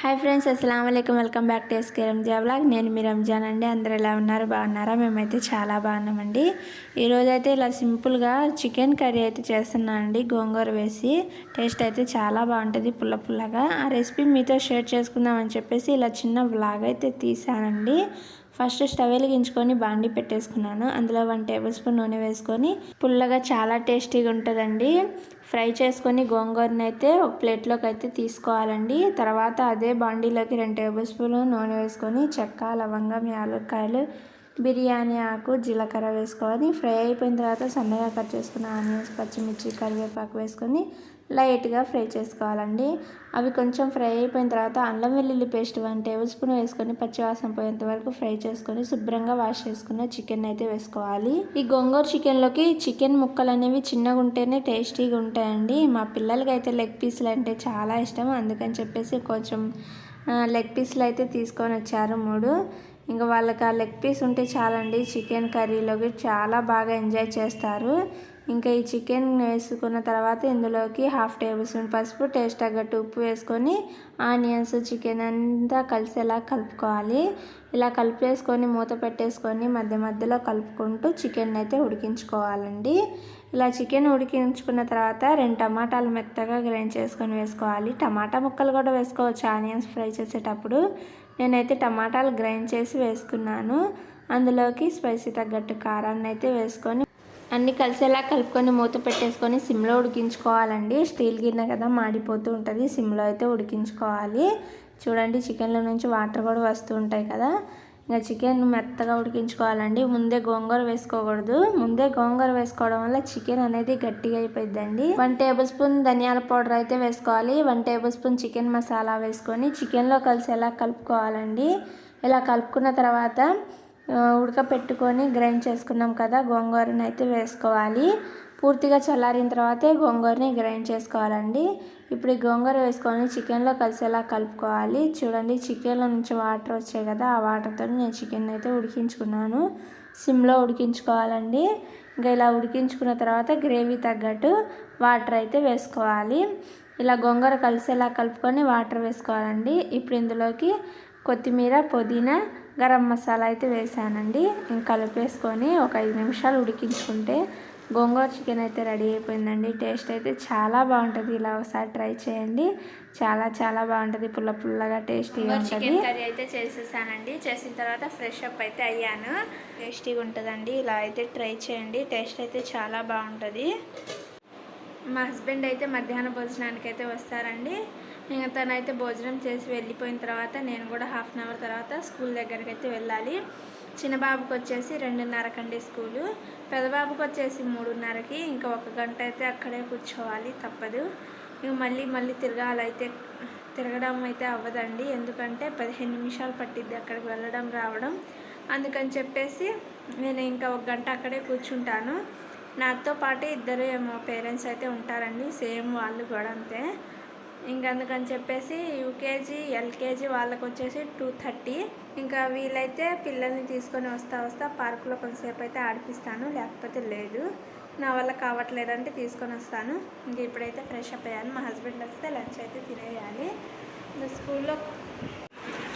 Hi friends అస్సలం అయికం welcome back to SK Ranja blog నేను మీ రంజాన్ అండి. అందరు ఎలా ఉన్నారు? బాగున్నారా? మేమైతే చాలా బాగున్నామండి. ఈరోజు అయితే ఇలా సింపుల్గా చికెన్ కర్రీ అయితే చేస్తున్నాను అండి. గోంగూర వేసి టేస్ట్ అయితే చాలా బాగుంటుంది పుల్ల పుల్లగా. ఆ రెసిపీ మీతో షేర్ చేసుకుందామని చెప్పేసి ఇలా చిన్న బ్లాగ్ అయితే తీసానండి. ఫస్ట్ స్టవ్ వెలిగించుకొని బాండి పెట్టేసుకున్నాను. అందులో వన్ టేబుల్ స్పూన్ నూనె వేసుకొని పుల్లగా చాలా టేస్టీగా ఉంటుందండి. ఫ్రై చేసుకొని గోంగూరని అయితే ఒక ప్లేట్లోకి అయితే తీసుకోవాలండి. తర్వాత అదే బాండీలోకి రెండు టేబుల్ స్పూన్లు నూనె వేసుకొని చెక్క లవంగం యాలక్కాయలు బిర్యానీ ఆకు జీలకర్ర వేసుకొని ఫ్రై అయిపోయిన తర్వాత సన్నగా కట్ చేసుకున్న ఆనియన్స్ పచ్చిమిర్చి కరివేపాకు వేసుకొని లైట్గా ఫ్రై చేసుకోవాలండి. అవి కొంచెం ఫ్రై అయిపోయిన తర్వాత అల్లం వెల్లుల్లి పేస్ట్ వన్ టేబుల్ స్పూన్ వేసుకొని పచ్చివాసన పోయేంత వరకు ఫ్రై చేసుకొని శుభ్రంగా వాష్ చేసుకున్న చికెన్ అయితే వేసుకోవాలి. ఈ గోంగూర చికెన్లోకి చికెన్ ముక్కలు అనేవి చిన్నగా ఉంటేనే టేస్టీగా ఉంటాయండి. మా పిల్లలకి అయితే లెగ్ పీసులు అంటే చాలా ఇష్టం. అందుకని చెప్పేసి కొంచెం లెగ్ పీసులు అయితే తీసుకొని వచ్చారు మూడు. ఇంకా వాళ్ళకి ఆ లెగ్ పీస్ ఉంటే చాలండి. చికెన్ కర్రీలోకి చాలా బాగా ఎంజాయ్ చేస్తారు. ఇంకా ఈ చికెన్ వేసుకున్న తర్వాత ఇందులోకి హాఫ్ టేబుల్ స్పూన్ పసుపు టేస్ట్ తగ్గట్టు ఉప్పు వేసుకొని ఆనియన్స్ చికెన్ అంతా కలిసేలా కలుపుకోవాలి. ఇలా కలిపేసుకొని మూత పెట్టేసుకొని మధ్య మధ్యలో కలుపుకుంటూ చికెన్ అయితే ఉడికించుకోవాలండి. ఇలా చికెన్ ఉడికించుకున్న తర్వాత రెండు టమాటాలు మెత్తగా గ్రైండ్ చేసుకొని వేసుకోవాలి. టమాటా ముక్కలు కూడా వేసుకోవచ్చు ఆనియన్స్ ఫ్రై చేసేటప్పుడు. నేనైతే టమాటాలు గ్రైండ్ చేసి వేసుకున్నాను. అందులోకి స్పైసీ తగ్గట్టు కారాన్ని అయితే వేసుకొని అన్నీ కలిసేలా కలుపుకొని మూత పెట్టేసుకొని సిమ్లో ఉడికించుకోవాలండి. స్టీల్ గిన్నె కదా మాడిపోతూ ఉంటుంది. సిమ్లో అయితే ఉడికించుకోవాలి. చూడండి చికెన్లో నుంచి వాటర్ కూడా వస్తూ ఉంటాయి కదా. ఇంకా చికెన్ మెత్తగా ఉడికించుకోవాలండి. ముందే గోంగూర వేసుకోకూడదు. ముందే గోంగూర వేసుకోవడం వల్ల చికెన్ అనేది గట్టిగా అయిపోయిందండి వన్ టేబుల్ స్పూన్ ధనియాల పౌడర్ అయితే వేసుకోవాలి. One tablespoon chicken masala వేసుకొని చికెన్లో కలిసి ఎలా కలుపుకోవాలండి. ఇలా కలుపుకున్న తర్వాత ఉడకపెట్టుకొని గ్రైండ్ చేసుకున్నాం కదా గోంగూరని అయితే వేసుకోవాలి. పూర్తిగా చల్లారిన తర్వాతే గోంగూరని గ్రైండ్ చేసుకోవాలండి. ఇప్పుడు ఈ గోంగూర వేసుకొని చికెన్లో కలిసేలా కలుపుకోవాలి. చూడండి చికెన్లో నుంచి వాటర్ వచ్చాయి కదా ఆ వాటర్తో నేను చికెన్ అయితే ఉడికించుకున్నాను. సిమ్లో ఉడికించుకోవాలండి. ఇంకా ఇలా ఉడికించుకున్న తర్వాత గ్రేవీ తగ్గట్టు వాటర్ అయితే వేసుకోవాలి. ఇలా గోంగూర కలిసేలా కలుపుకొని వాటర్ వేసుకోవాలండి. ఇప్పుడు ఇందులోకి కొత్తిమీర పుదీనా గరం మసాలా అయితే వేసానండి. ఇంకా కలిపేసుకొని ఒక ఐదు నిమిషాలు ఉడికించుకుంటే గోంగూర చికెన్ అయితే రెడీ అయిపోయిందండి. టేస్ట్ అయితే చాలా బాగుంటుంది. ఇలా ఒకసారి ట్రై చేయండి. చాలా చాలా బాగుంటుంది. పుల్ల పుల్లగా టేస్టీగా ఉంటుంది. కర్రీ అయితే చేసేసానండి. చేసిన తర్వాత ఫ్రెష్ అప్ అయితే అయ్యాను. టేస్టీగా ఉంటుందండి. ఇలా అయితే ట్రై చేయండి. టేస్ట్ అయితే చాలా బాగుంటుంది. మా హస్బెండ్ అయితే మధ్యాహ్న భోజనానికి అయితే వస్తారండి. ఇంకా తనైతే భోజనం చేసి వెళ్ళిపోయిన తర్వాత నేను కూడా హాఫ్ అన్ అవర్ తర్వాత స్కూల్ దగ్గరికి అయితే వెళ్ళాలి చిన్నబాబుకి వచ్చేసి రెండున్నరకండి స్కూలు. పెద్దబాబుకి వచ్చేసి మూడున్నరకి. ఇంకా ఒక గంట అయితే అక్కడే కూర్చోవాలి తప్పదు. ఇంక మళ్ళీ మళ్ళీ తిరగాలైతే తిరగడం అయితే అవ్వదండి. ఎందుకంటే పదిహేను నిమిషాలు పట్టిద్ది అక్కడికి వెళ్ళడం రావడం. అందుకని చెప్పేసి నేను ఇంకా ఒక గంట అక్కడే కూర్చుంటాను. నాతో పాటు ఇద్దరు మా పేరెంట్స్ అయితే ఉంటారండి. సేమ్ వాళ్ళు కూడా అంతే. అందుకని చెప్పేసి యూకేజీ ఎల్కేజీ వాళ్ళకు వచ్చేసి టూ థర్టీ. ఇంకా వీలైతే పిల్లల్ని తీసుకొని వస్తా వస్తా పార్కులో కొంతసేపు అయితే ఆడిపిస్తాను లేకపోతే లేదు. నా వల్ల కావట్లేదంటే తీసుకొని వస్తాను. ఇంక ఇప్పుడైతే ఫ్రెష్ అప్ అయ్యాను. మా హస్బెండ్ వస్తే లంచ్ అయితే తినేయాలి. స్కూల్లో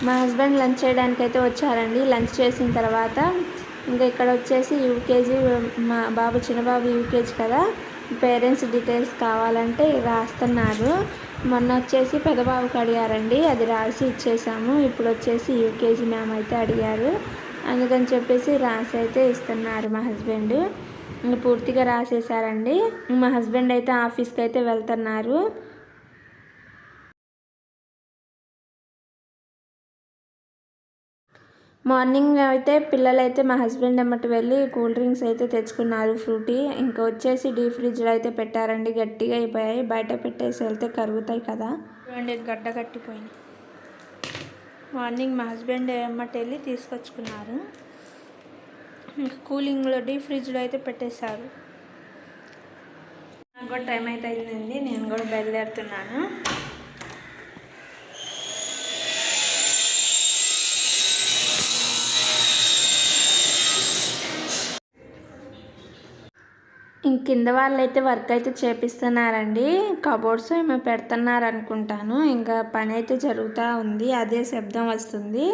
మా హస్బెండ్ లంచ్ చేయడానికి అయితే వచ్చారండి. లంచ్ చేసిన తర్వాత ఇంకా ఇక్కడ వచ్చేసి యూకేజీ మా బాబు చిన్నబాబు యూకేజీ కదా. పేరెంట్స్ డీటెయిల్స్ కావాలంటే రాస్తున్నారు. మొన్న వచ్చేసి పెదబాబుకి అడిగారండి అది రాసి ఇచ్చేసాము. ఇప్పుడు వచ్చేసి యూకేజీ మ్యామ్ అయితే అడిగారు. అందుకని చెప్పేసి రాసి అయితే ఇస్తున్నారు మా హస్బెండ్. పూర్తిగా రాసేసారండి. మా హస్బెండ్ అయితే ఆఫీస్కి అయితే వెళ్తున్నారు. మార్నింగ్ అయితే పిల్లలైతే మా హస్బెండ్ అమ్మటి వెళ్ళి కూల్ డ్రింక్స్ అయితే తెచ్చుకున్నారు ఫ్రూటీ. ఇంకా వచ్చేసి డీ ఫ్రిడ్జ్లో అయితే పెట్టారండి. గట్టిగా అయిపోయాయి. బయట పెట్టేసి వెళ్తే కరుగుతాయి కదా. చూడండి గడ్డ కట్టిపోయింది. మార్నింగ్ మా హస్బెండ్ అమ్మటి వెళ్ళి తీసుకొచ్చుకున్నారు. ఇంకా కూలింగ్లో డీ ఫ్రిడ్జ్లో అయితే పెట్టేశారు. నాకు కూడా టైం అయితే అయిందండి. నేను కూడా బయలుదేరుతున్నాను. కింద వాళ్ళైతే వర్క్ అయితే చేపిస్తున్నారండి. కబోర్డ్స్ ఏమో పెడుతున్నారు అనుకుంటాను ఇంకా పని అయితే జరుగుతూ ఉంది. అదే శబ్దం వస్తుంది.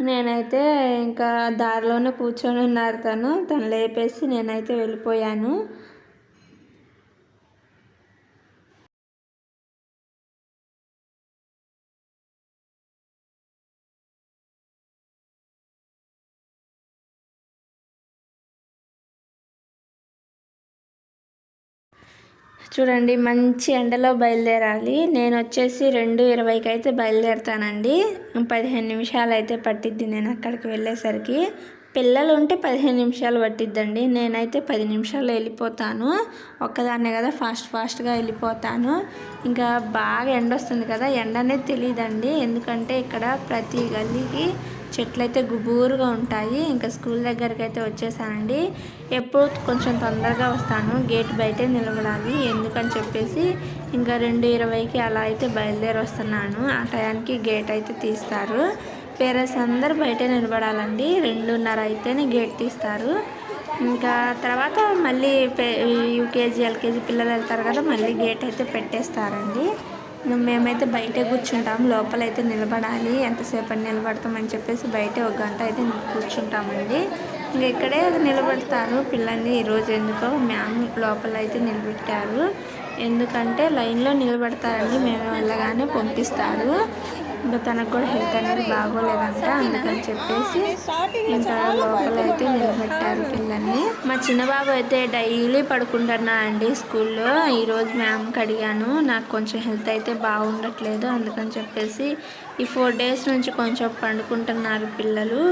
నేనైతే ఇంకా దారిలోనే కూర్చొని ఉన్నారు తను. తను లేపేసి నేనైతే వెళ్ళిపోయాను. చూడండి మంచి ఎండలో బయలుదేరాలి. నేను వచ్చేసి రెండు ఇరవైకి అయితే బయలుదేరుతానండి. పదిహేను నిమిషాలు అయితే పట్టిద్ది నేను అక్కడికి వెళ్ళేసరికి. పిల్లలు ఉంటే పదిహేను నిమిషాలు పట్టిద్దండి. నేనైతే పది నిమిషాల్లో వెళ్ళిపోతాను. ఒక్కదాన్నే కదా ఫాస్ట్ ఫాస్ట్గా వెళ్ళిపోతాను. ఇంకా బాగా ఎండ వస్తుంది కదా ఎండ అనేది తెలియదండి ఎందుకంటే ఇక్కడ ప్రతి గల్లీకి చెట్లు అయితే గుబూరుగా ఉంటాయి. ఇంకా స్కూల్ దగ్గరికి అయితే వచ్చేసానండి. ఎప్పుడు కొంచెం తొందరగా వస్తాను. గేట్ బయటే నిలబడాలి. ఎందుకని చెప్పేసి ఇంకా రెండు ఇరవైకి అలా అయితే బయలుదేరి వస్తున్నాను ఆ టయానికి గేట్ అయితే తీస్తారు. పేరెంట్స్ అందరు బయటే నిలబడాలండి. రెండున్నర అయితేనే గేట్ తీస్తారు. ఇంకా తర్వాత మళ్ళీ యూకేజీ ఎల్కేజీ పిల్లలు వెళ్తారు కదా మళ్ళీ గేట్ అయితే పెట్టేస్తారండి. మేమైతే బయటే కూర్చుంటాం లోపలైతే నిలబడాలి ఎంతసేపు అని నిలబడతామని చెప్పేసి బయట ఒక గంట అయితే కూర్చుంటామండి. ఇంకా ఇక్కడే నిలబెడతారు పిల్లల్ని ఈరోజు ఎందుకో మ్యామ్ లోపల అయితే నిలబెట్టారు. ఎందుకంటే లైన్లో నిలబెడతారండి మేము వెళ్ళగానే పంపిస్తారు. ఇంకా తనకు కూడా హెల్త్ అనేది బాగోలేదంట అందుకని చెప్పేసి ఇంకా లోపల అయితే నిలబెట్టారు పిల్లల్ని. మా చిన్న బాబు అయితే డైలీ పడుకుంటున్నా అండి స్కూల్లో. ఈరోజు మ్యామ్కి అడిగాను నాకు కొంచెం హెల్త్ అయితే బాగుండట్లేదు అందుకని చెప్పేసి ఈ ఫోర్ డేస్ నుంచి కొంచెం పండుకుంటున్నారు పిల్లలు.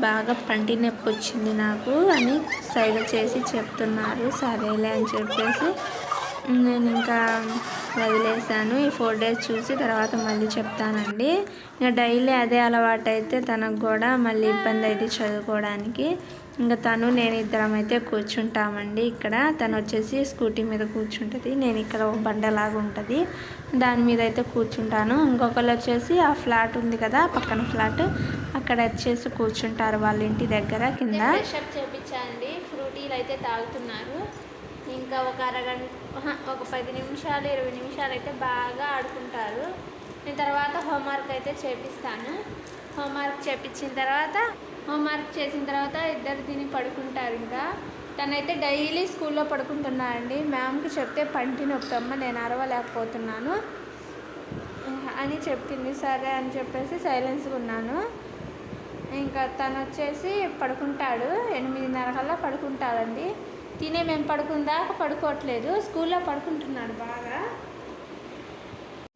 బాగా పంటి నొప్పి వచ్చింది నాకు అని సైడ్ చేసి చెప్తున్నారు సరేలే అని చెప్పేసి నేను ఇంకా వదిలేసాను ఈ ఫోర్ డేస్ చూసి తర్వాత మళ్ళీ చెప్తానండి. ఇంకా డైలీ అదే అలవాటు అయితే తనకు కూడా మళ్ళీ ఇబ్బంది అయితే చదువుకోవడానికి. ఇంకా తను నేను ఇద్దరం అయితే కూర్చుంటామండి ఇక్కడ. తను వచ్చేసి స్కూటీ మీద కూర్చుంటుంది. నేను ఇక్కడ ఒక బండలాగా ఉంటుంది. దాని మీద అయితే కూర్చుంటాను. ఇంకొకరు వచ్చేసి ఆ ఫ్లాట్ ఉంది కదా పక్కన ఫ్లాట్. అక్కడ వచ్చేసి కూర్చుంటారు వాళ్ళ ఇంటి దగ్గర కింద. చేపించండి. ఫ్రూటీలు అయితే తాగుతున్నారు. ఇంకా ఒక అరగంట ఒక పది నిమిషాలు ఇరవై నిమిషాలు అయితే బాగా ఆడుకుంటారు. నేను తర్వాత హోంవర్క్ అయితే చేపిస్తాను. హోంవర్క్ చేపించిన తర్వాత హోంవర్క్ చేసిన తర్వాత ఇద్దరు తిని పడుకుంటారు ఇంకా. తనైతే డైలీ స్కూల్లో పడుకుంటున్నా అండి. మ్యామ్కి చెప్తే పంటి నొప్పమ్మ నేను అరవలేకపోతున్నాను. అని చెప్పింది. సరే అని చెప్పేసి సైలెన్స్గా ఉన్నాను. ఇంకా తను వచ్చేసి పడుకుంటాడు. ఎనిమిదిన్నర కల్లా పడుకుంటాడండి. తినే మేము పడుకుందాక పడుకోవట్లేదు. స్కూల్లో పడుకుంటున్నాడు బాగా.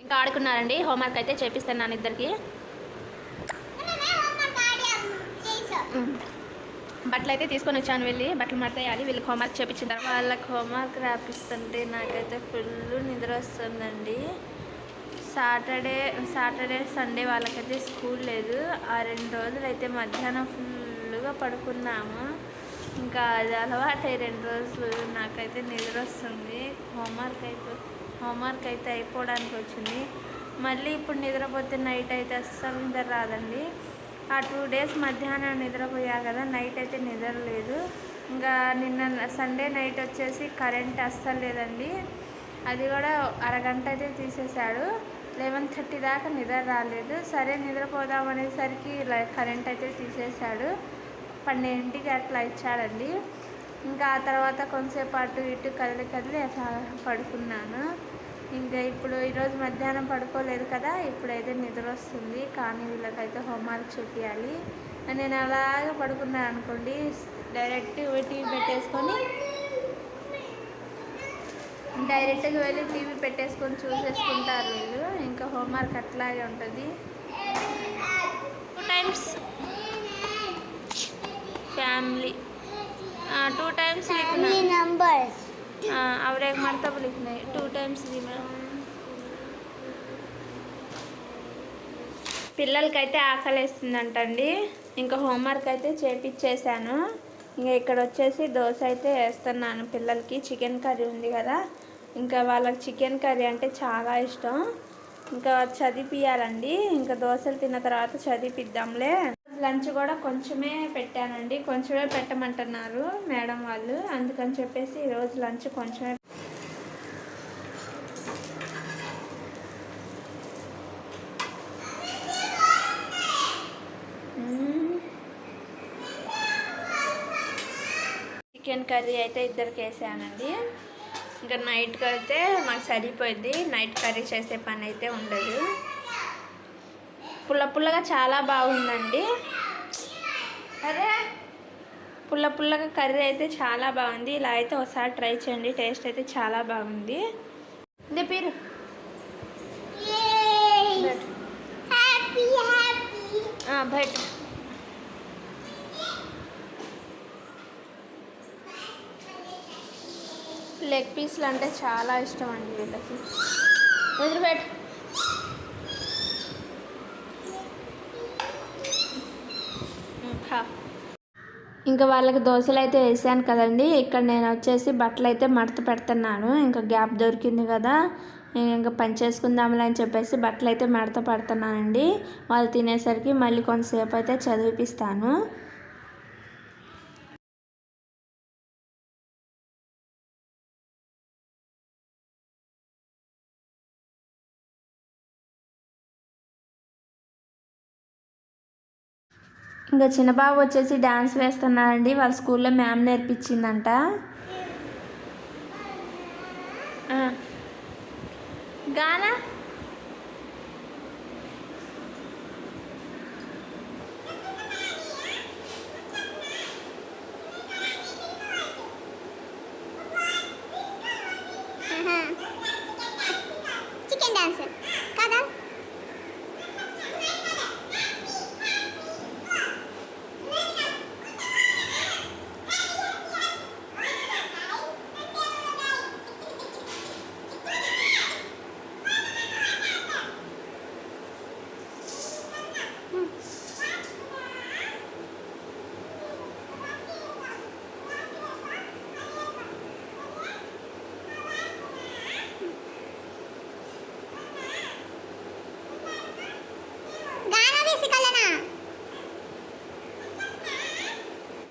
ఇంకా ఆడుకున్నారండి. హోంవర్క్ అయితే చేపిస్తున్నాను ఇద్దరికి. బట్టలు అయితే తీసుకొని వచ్చాను వెళ్ళి. బట్టలు మడతేయాలి. వీళ్ళకి హోంవర్క్ చేపించిన వాళ్ళకి హోంవర్క్ రాపిస్తుంటే నాకైతే ఫుల్ నిద్ర వస్తుందండి. సాటర్డే సాటర్డే సండే వాళ్ళకైతే స్కూల్ లేదు. ఆ రెండు రోజులు అయితే మధ్యాహ్నం ఫుల్గా పడుకున్నాము. ఇంకా అది అలవాటు రెండు రోజులు నాకైతే నిద్ర వస్తుంది హోంవర్క్ అయిపో హోంవర్క్ అయితే అయిపోవడానికి వచ్చింది. మళ్ళీ ఇప్పుడు నిద్రపోతే నైట్ అయితే అస్సలు నిద్ర రాదండి. ఆ టూ డేస్ మధ్యాహ్నం నిద్రపోయా కదా నైట్ అయితే నిద్ర లేదు. ఇంకా నిన్న సండే నైట్ వచ్చేసి కరెంట్ అస్సలు లేదండి. అది కూడా అరగంట అయితే తీసేశాడు. లెవెన్ థర్టీ దాకా నిద్ర రాలేదు. సరే నిద్రపోదామనేసరికి కరెంట్ అయితే తీసేశాడు. పన్నెండింటికి అట్లా ఇచ్చాడండి ఇంకా ఆ తర్వాత కొంతసేపు అటు ఇటు కదిలి కదిలి అట్లా పడుకున్నాను. ఇంకా ఇప్పుడు ఈరోజు మధ్యాహ్నం పడుకోలేదు కదా ఇప్పుడైతే నిద్ర వస్తుంది కానీ వీళ్ళకైతే హోంవర్క్ చూపించాలి నేను అలాగే పడుకున్నాను అనుకోండి డైరెక్ట్ టీవీ పెట్టేసుకొని డైరెక్ట్గా వెళ్ళి టీవీ పెట్టేసుకొని చూసేసుకుంటారు వీళ్ళు. ఇంకా హోంవర్క్ అట్లాగే ఉంటుంది two times family to times लिखना नंबर्स और एक मरतब लिखना है टू टाइम्स लिखना పిల్లలకైతే ఆకలిస్తుందంటండి ఇంకా హోంవర్క్ అయితే చేపించేసాను ఇంకా ఇక్కడ వచ్చేసి దోశ అయితే వేస్తున్నాను పిల్లలకి చికెన్ కర్రీ ఉంది కదా ఇంకా వాళ్ళకి చికెన్ కర్రీ అంటే చాలా ఇష్టం ఇంకా చదివిపియాలండి ఇంకా దోశలు తిన్న తర్వాత చదివిపిద్దాంలే లంచ్ కూడా కొంచెమే పెట్టానండి. కొంచెమే పెట్టమంటున్నారు మేడం వాళ్ళు. అందుకని చెప్పేసి ఈరోజు లంచ్ కొంచెమే చికెన్ కర్రీ అయితే ఇద్దరికి వేసానండి ఇంకా నైట్కి అయితే మాకు సరిపోయింది. నైట్ కర్రీ చేసే పని అయితే ఉండదు. పుల్ల పుల్లగా చాలా బాగుందండి. అరే పుల్ల పుల్లగా కర్రీ అయితే చాలా బాగుంది. ఇలా అయితే ఒకసారి ట్రై చేయండి. టేస్ట్ అయితే చాలా బాగుంది. ఇదే పేరు? లెగ్ పీస్లు అంటే చాలా ఇష్టం అండి వీళ్ళకి. వదిలిపెట్టు. ఇంకా వాళ్ళకి దోశలు అయితే వేసాను కదండి. ఇక్కడ నేను వచ్చేసి బట్టలు అయితే మడత పెడుతున్నాను. ఇంకా గ్యాప్ దొరికింది కదా. ఇంకా పని చేసుకుందాంలే అని చెప్పేసి బట్టలు అయితే మడత పెడుతున్నానండి. వాళ్ళు తినేసరికి మళ్ళీ కొంతసేపు అయితే చదివిపిస్తాను. ఇంకా చిన్న బాబు వచ్చేసి డ్యాన్స్ వేస్తున్నాడండి. వాళ్ళ స్కూల్లో మ్యామ్ నేర్పించిందంట. గానా?